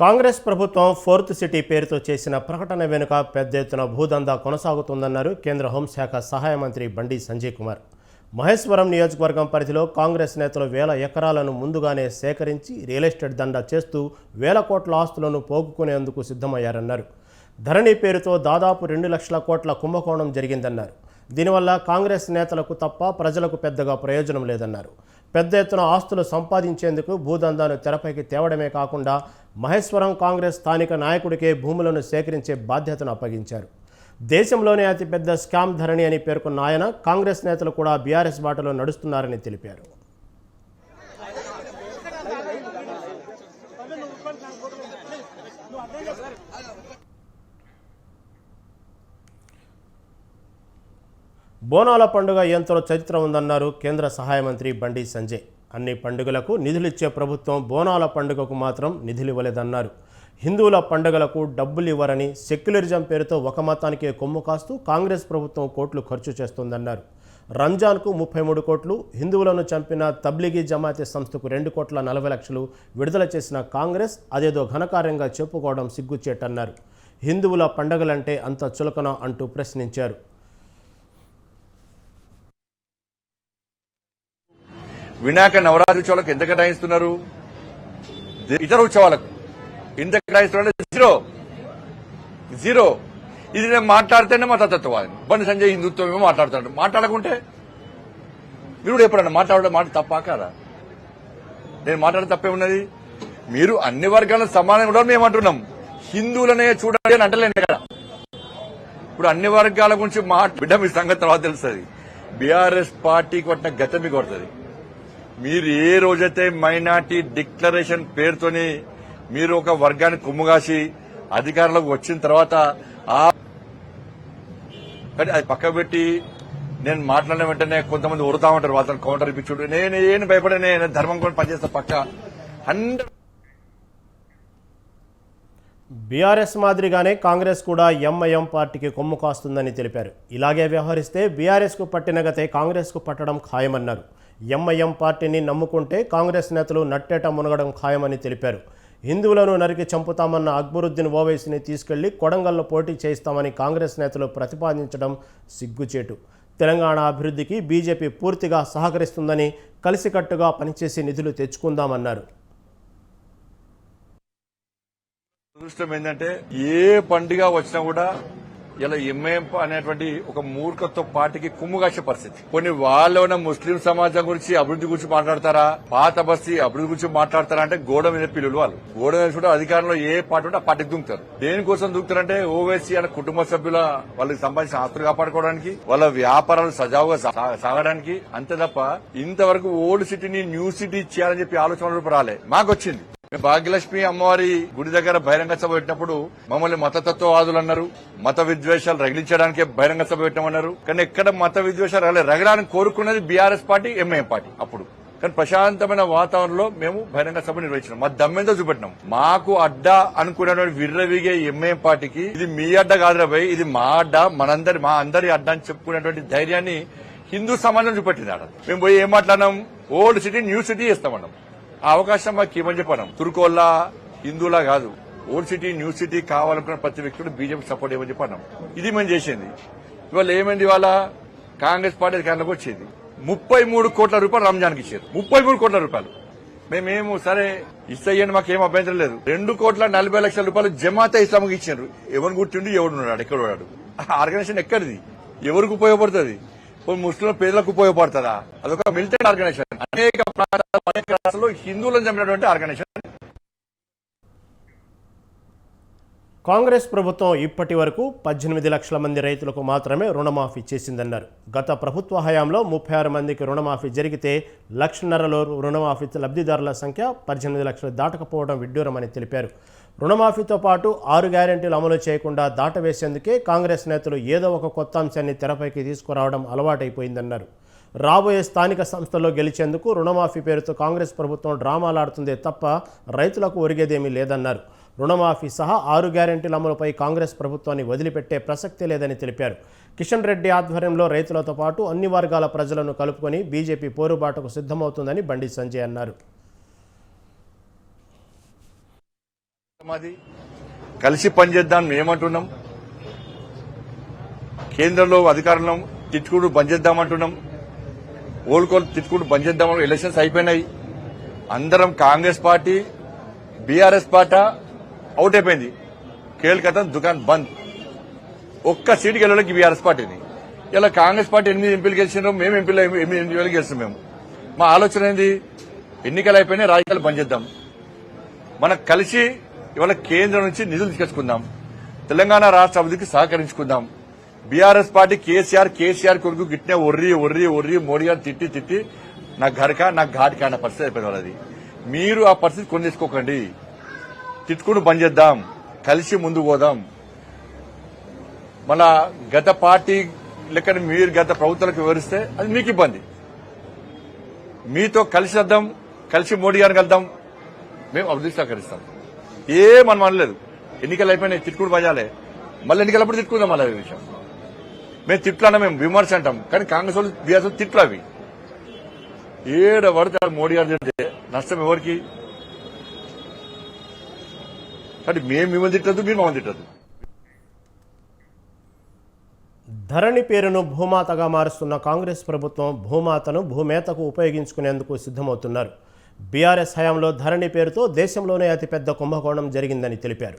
కాంగ్రెస్ ప్రభుత్వం fourth city పేరుతో చేసిన ప్రకటన వెనుక పెద్ద ఎత్తున భూదందా కొనసాగుతుందన్నారు కేంద్ర హోంశాఖ సహాయ మంత్రి బండి సంజయ్ కుమార్. మహేశ్వరం నియోజకవర్గం పరిధిలో కాంగ్రెస్ నేతలు వేల ఎకరాలను ముందుగానే సేకరించి రియల్ ఎస్టేట్ దండ చేస్తూ వేల కోట్ల ఆస్తులను పోగుకునేందుకు సిద్ధమయ్యారన్నారు. ధరణి పేరుతో దాదాపు రెండు లక్షల కోట్ల కుంభకోణం జరిగిందన్నారు. దీనివల్ల కాంగ్రెస్ నేతలకు తప్ప ప్రజలకు పెద్దగా ప్రయోజనం లేదన్నారు. పెద్ద ఎత్తున ఆస్తులు సంపాదించేందుకు భూదందాను తెరపైకి తేవడమే కాకుండా మహేశ్వరం కాంగ్రెస్ స్థానిక నాయకుడికే భూములను సేకరించే బాధ్యతను అప్పగించారు. దేశంలోనే అతిపెద్ద స్కామ్ ధరణి అని పేర్కొన్న ఆయన కాంగ్రెస్ నేతలు కూడా బీఆర్ఎస్ బాటలో నడుస్తున్నారని తెలిపారు. బోనాల పండుగ ఎంతో చరిత్ర ఉందన్నారు కేంద్ర సహాయ మంత్రి బండి సంజయ్. అన్ని పండుగలకు నిధులిచ్చే ప్రభుత్వం బోనాల పండుగకు మాత్రం నిధులు ఇవ్వలేదన్నారు హిందువుల పండుగలకు డబ్బులు ఇవ్వరని సెక్యులరిజం పేరుతో ఒక మతానికే కొమ్ము కాస్తూ కాంగ్రెస్ ప్రభుత్వం కోట్లు ఖర్చు చేస్తోందన్నారు. రంజాన్కు ముప్పై మూడు కోట్లు హిందువులను చంపిన తబ్లిగీ జమాతే సంస్థకు రెండు కోట్ల నలభై లక్షలు విడుదల చేసిన కాంగ్రెస్ అదేదో ఘనకార్యంగా చెప్పుకోవడం సిగ్గుచేటన్నారు. హిందువుల పండగలంటే అంత చులకన అంటూ ప్రశ్నించారు. వినాయక నవరాత్రి ఉత్సవాలకు ఎంత కేటాయిస్తున్నారు? ఇతర ఉత్సవాలకు ఎంత కేటాయిస్తున్నారు జీరో. జీరో. ఇది నేను మాట్లాడితేనే మతతత్వవాది బండి సంజయ్ హిందుత్వం ఏమో మాట్లాడుతున్నాడు మాట్లాడకుంటే మీరు ఎప్పుడన్నా మాట్లాడడం మాట తప్పా కాదా? నేను మాట్లాడే తప్పే ఉన్నది? మీరు అన్ని వర్గాలను సమానంగా ఉండడం మేము అంటున్నాం. హిందువులనే చూడాలి అని అంటలేను ఇక్కడ ఇప్పుడు అన్ని వర్గాల గురించి మా బిడ్డ మీ సంగతి తర్వాత తెలుస్తుంది. బీఆర్ఎస్ పార్టీ కొట్టిన గత మీకు కొడుతుంది మీరు ఏ రోజైతే మైనార్టీ డిక్లరేషన్ పేరుతోని మీరు ఒక వర్గాన్ని కుమ్ముగాసి అధికారంలోకి వచ్చిన తర్వాత ఆ అది పక్క పెట్టి నేను మాట్లాడిన వెంటనే కొంతమంది ఉడతా ఉంటారు వాళ్ళని కౌంటర్ ఇప్పించుడు నేను ఏం భయపడే నేను ధర్మం కూడా పనిచేస్తా పక్క. హండ్రెడ్ బీఆర్ఎస్ మాదిరిగానే కాంగ్రెస్ కూడా ఎంఐఎం పార్టీకి కొమ్ము కాస్తుందని తెలిపారు. ఇలాగే వ్యవహరిస్తే బీఆర్ఎస్కు పట్టిన గతే కాంగ్రెస్కు పట్టడం ఖాయమన్నారు. ఎంఐఎం పార్టీని నమ్ముకుంటే కాంగ్రెస్ నేతలు నట్టేట మునగడం ఖాయమని తెలిపారు. హిందువులను నరికి చంపుతామన్న అక్బరుద్దీన్ ఓవైసీని తీసుకెళ్ళి కొడంగల్లో పోటీ చేయిస్తామని కాంగ్రెస్ నేతలు ప్రతిపాదించడం సిగ్గుచేటు. తెలంగాణ అభివృద్ధికి బీజేపీ పూర్తిగా సహకరిస్తుందని కలిసికట్టుగా పనిచేసి నిధులు తెచ్చుకుందామన్నారు. దురదృష్టం ఏంటంటే ఏ పండుగ వచ్చినా కూడా ఇలా ఎంఏఎం అనేటువంటి ఒక మూర్ఖత్వ పార్టీకి కుమ్ముగాసే పరిస్థితి. కొన్ని వాళ్ళు ఉన్న ముస్లిం సమాజం గురించి అభివృద్ధి గురించి మాట్లాడతారా? పాత బస్తీ అభివృద్ధి గురించి మాట్లాడతారా అంటే గోడ మీద పిల్లలు వాళ్ళు. గోడ మీద కూడా అధికారంలో ఏ పార్టీ ఉంటే ఆ పార్టీకి దుంకుతారు. దేనికోసం దుంకుతారంటే ఓవైసీ అనే కుటుంబ సభ్యుల వాళ్ళకి సంబంధించిన ఆస్తులు కాపాడుకోవడానికి వాళ్ళ వ్యాపారాలు సజావుగా సా- సాగడానికి అంతే తప్ప ఇంతవరకు ఓల్డ్ సిటీని న్యూ సిటీ చేయాలని చెప్పి ఆలోచనలు రాలే. మాకు వచ్చింది భాగ్యలక్ష్మి అమ్మవారి గుడి దగ్గర బహిరంగ సభ పెట్టినప్పుడు మమ్మల్ని మతతత్వవాదులు అన్నారు. మత విద్వేషాలు రగిలించడానికే బహిరంగ సభ పెట్టమన్నారు. కానీ ఎక్కడ మత విద్వేషాలు రగలేదు రగడానికి కోరుకున్నది బీఆర్ఎస్ పార్టీ ఎంఐఎం పార్టీ అప్పుడు. కానీ ప్రశాంతమైన వాతావరణంలో మేము బహిరంగ సభ నిర్వహించినాం. మా దమ్మెంతో చూపెట్టినాం. మాకు అడ్డా అనుకున్నటువంటి విర్రవిగే ఎంఐఎం పార్టీకి ఇది మీ అడ్డ కాదురా ఇది మా అడ్డ మనందరి మా అందరి అడ్డ అని చెప్పుకునేటువంటి ధైర్యాన్ని హిందూ సమాజం చూపెట్టింది ఆడ. మేము పోయి ఏం మాట్లాడినాం? ఓల్డ్ సిటీ న్యూ సిటీ ఇస్తామన్నాం ఆ అవకాశం మాకు ఇవ్వని చెప్పాను. తురుకోల్లా హిందూలా కాదు. ఓల్డ్ సిటీ న్యూ సిటీ కావాలనుకున్న ప్రతి వ్యక్తుడు బీజేపీ సపోర్ట్ ఇవ్వని చెప్పాను. ఇది మేము చేసింది. ఇవాళ ఏమైంది ఇవాళ? కాంగ్రెస్ పార్టీ అధికారంలోకి వచ్చింది. ముప్పై మూడు కోట్ల రూపాయలు రంజాన్కి ఇచ్చారు. ముప్పై మూడు కోట్ల రూపాయలు. మేమేము సరే ఇస్తాయని మాకేం అభ్యంతరం లేదు. రెండు కోట్ల నలభై లక్షల రూపాయలు జమాతే ఇస్లాంకి ఇచ్చారు. ఎవరు గుర్తుండి ఎవడున్నాడు ఎక్కడ ఉన్నాడు? ఆర్గనైజేషన్ ఎక్కడిది? ఎవరికి ఉపయోగపడుతుంది? కొన్ని ముస్లిం పేదలకు ఉపయోగపడుతుందా? అదొక మిలిటరీ ఆర్గనైజేషన్. అనేక ప్రాంతాలు అనేక రాష్ట్రాల్లో హిందువులను చంపినటువంటి ఆర్గనైజేషన్. కాంగ్రెస్ ప్రభుత్వం ఇప్పటి వరకు పద్దెనిమిది లక్షల మంది రైతులకు మాత్రమే రుణమాఫీ చేసిందన్నారు. గత ప్రభుత్వ హయాంలో ముప్పై ఆరు మందికి రుణమాఫీ జరిగితే లక్షన్నరలో రుణమాఫీ లబ్ధిదారుల సంఖ్య పద్దెనిమిది లక్షలు దాటకపోవడం విడ్డూరమని తెలిపారు. రుణమాఫీతో పాటు ఆరు గ్యారెంటీలు అమలు చేయకుండా దాటవేసేందుకే కాంగ్రెస్ నేతలు ఏదో ఒక కొత్త అంశాన్ని తెరపైకి తీసుకురావడం అలవాటైపోయిందన్నారు. రాబోయే స్థానిక సంస్థల్లో గెలిచేందుకు రుణమాఫీ పేరుతో కాంగ్రెస్ ప్రభుత్వం డ్రామాలాడుతుందే తప్ప రైతులకు ఒరిగేదేమీ లేదన్నారు. రుణమాఫీ సహా ఆరు గ్యారెంటీల అమలుపై కాంగ్రెస్ ప్రభుత్వాన్ని వదిలిపెట్టే ప్రసక్తి లేదని తెలిపారు. కిషన్ రెడ్డి ఆధ్వర్యంలో రైతులతో పాటు అన్ని వర్గాల ప్రజలను కలుపుకొని బీజేపీ పోరుబాటకు సిద్ధమవుతుందని బండి సంజయ్ అన్నారు. కలిసి పనిచేద్దాం ఏమంటున్నాం? కేంద్రంలో అధికారంలో తిట్టుకుడు బంద్ చేద్దామంటున్నాం ఓల్కోలు తిట్టుకుంటూ బంద్ చేద్దామని ఎలక్షన్స్ అయిపోయినాయి. అందరం Congress party BRS party out అయిపోయింది. కేల్కతా దుకాన్ బంద్. ఒక్క సీటు గెలవడానికి బీఆర్ఎస్ పార్టీని. ఇలా కాంగ్రెస్ పార్టీ ఎనిమిది ఎంపీలు గెలిచినాం మేము ఎంపీలు ఎనిమిది ఎంపీలు గెలిచినాం మేము. మా ఆలోచన ఏంది? ఎన్నికలు అయిపోయినాయి రాజకీయాలు బంద్ చేద్దాం. మనం కలిసి ఇవాళ కేంద్రం నుంచి నిధులు తీసుకొచ్చుకుందాం. తెలంగాణ రాష్ట్ర అభివృద్ధికి సహకరించుకుందాం. బీఆర్ఎస్ పార్టీ కేసీఆర్ కేసీఆర్ కొడుకు గిట్నే ఒర్రి ఒర్రి ఒర్రి మోడీ గారు తిట్టి తిట్టి నా ఘర్కా నా ఘాట్కా అన్న పరిస్థితి అయిపోయిన వాళ్ళది. మీరు ఆ పరిస్థితి కొని తీసుకోకండి తిట్టుకుని పనిచేద్దాం చేద్దాం. కలిసి ముందుకు పోదాం. మళ్ళా గత పార్టీ లెక్కన మీరు గత ప్రభుత్వాలకు వివరిస్తే అది మీకు ఇబ్బంది. మీతో కలిసి వద్దాం కలిసి మోడీ గారిని కలుద్దాం. మేము అభివృద్ధి సహకరిస్తాం. ఏమని మనం అనలేదు. ఎన్నికలు అయిపోయినాయి తిట్టుకుని బజాలే మళ్ళీ ఎన్నికలప్పుడు తిట్టుకుందాం మళ్ళీ విషయం. మేము తిట్లన్నా మేము విమర్శ అంటాం. కానీ కాంగ్రెస్ వాళ్ళు బీఆర్ఎస్ తిట్లు అవి. ఏడ పడితే మోడీ గారు తిడితే నష్టం ఎవరికి? కాబట్టి మేము మిమ్మల్ని తిట్టద్దు మీరు మమ్మల్ని తిట్టద్దు. ధరణి పేరును భూమాతగా మారుస్తున్న కాంగ్రెస్ ప్రభుత్వం భూమాతను భూమేతకు ఉపయోగించుకునేందుకు సిద్ధమవుతున్నారు. బీఆర్ఎస్ హయాంలో ధరణి పేరుతో దేశంలోనే అతిపెద్ద కుంభకోణం జరిగిందని తెలిపారు.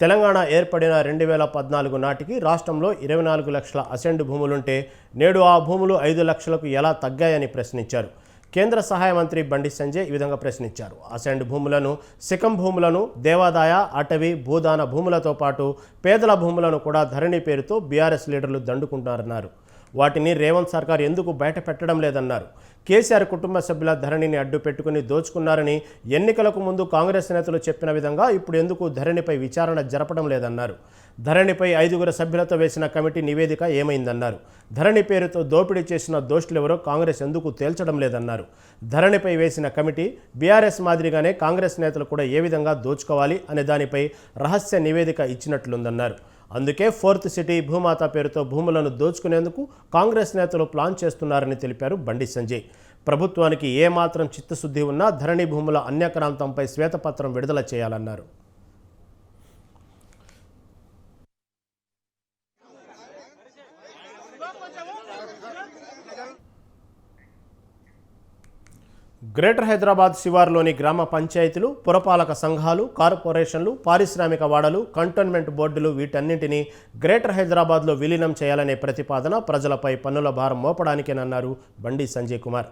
తెలంగాణ ఏర్పడిన రెండు వేల పద్నాలుగు నాటికి రాష్ట్రంలో ఇరవై నాలుగు లక్షల అసెండ్ భూములుంటే నేడు ఆ భూములు ఐదు లక్షలకు ఎలా తగ్గాయని ప్రశ్నించారు. కేంద్ర సహాయ మంత్రి బండి సంజయ్ ఈ విధంగా ప్రశ్నించారు. అసెండ్ భూములను సికం భూములను దేవాదాయ అటవీ భూదాన భూములతో పాటు పేదల భూములను కూడా ధరణి పేరుతో బీఆర్ఎస్ లీడర్లు దండుకుంటున్నారన్నారు. వాటిని రేవంత్ సర్కార్ ఎందుకు బయట పెట్టడం లేదన్నారు. కేసీఆర్ కుటుంబ సభ్యుల ధరణిని అడ్డు పెట్టుకుని దోచుకున్నారని ఎన్నికలకు ముందు కాంగ్రెస్ నేతలు చెప్పిన విధంగా ఇప్పుడు ఎందుకు ధరణిపై విచారణ జరపడం లేదన్నారు. ధరణిపై ఐదుగురు సభ్యులతో వేసిన కమిటీ నివేదిక ఏమైందన్నారు. ధరణి పేరుతో దోపిడీ చేసిన దోషులెవరో కాంగ్రెస్ ఎందుకు తేల్చడం లేదన్నారు. ధరణిపై వేసిన కమిటీ బీఆర్ఎస్ మాదిరిగానే కాంగ్రెస్ నేతలు కూడా ఏ విధంగా దోచుకోవాలి అనే దానిపై రహస్య నివేదిక ఇచ్చినట్లుందన్నారు. అందుకే ఫోర్త్ సిటీ భూమాత పేరుతో భూములను దోచుకునేందుకు కాంగ్రెస్ నేతలు ప్లాన్ చేస్తున్నారని తెలిపారు బండి సంజయ్. ప్రభుత్వానికి ఏమాత్రం చిత్తశుద్ధి ఉన్నా ధరణి భూముల అన్యక్రాంతంపై శ్వేతపత్రం విడుదల చేయాలన్నారు. గ్రేటర్ హైదరాబాద్ శివార్లోని గ్రామ పంచాయతీలు పురపాలక సంఘాలు కార్పొరేషన్లు పారిశ్రామిక వాడలు కంటోన్మెంట్ బోర్డులు వీటన్నింటినీ గ్రేటర్ హైదరాబాద్లో విలీనం చేయాలనే ప్రతిపాదన ప్రజలపై పన్నుల భారం మోపడానికేనన్నారు బండి సంజయ్ కుమార్.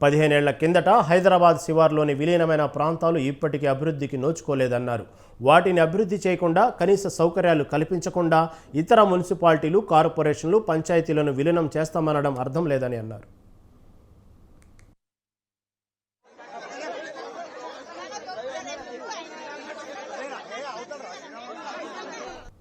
పదిహేనేళ్ళ కిందట హైదరాబాద్ శివార్లోని విలీనమైన ప్రాంతాలు ఇప్పటికీ అభివృద్ధికి నోచుకోలేదన్నారు. వాటిని అభివృద్ధి చేయకుండా కనీస సౌకర్యాలు కల్పించకుండా ఇతర మున్సిపాలిటీలు కార్పొరేషన్లు పంచాయతీలను విలీనం చేస్తామనడం అర్థం లేదని అన్నారు.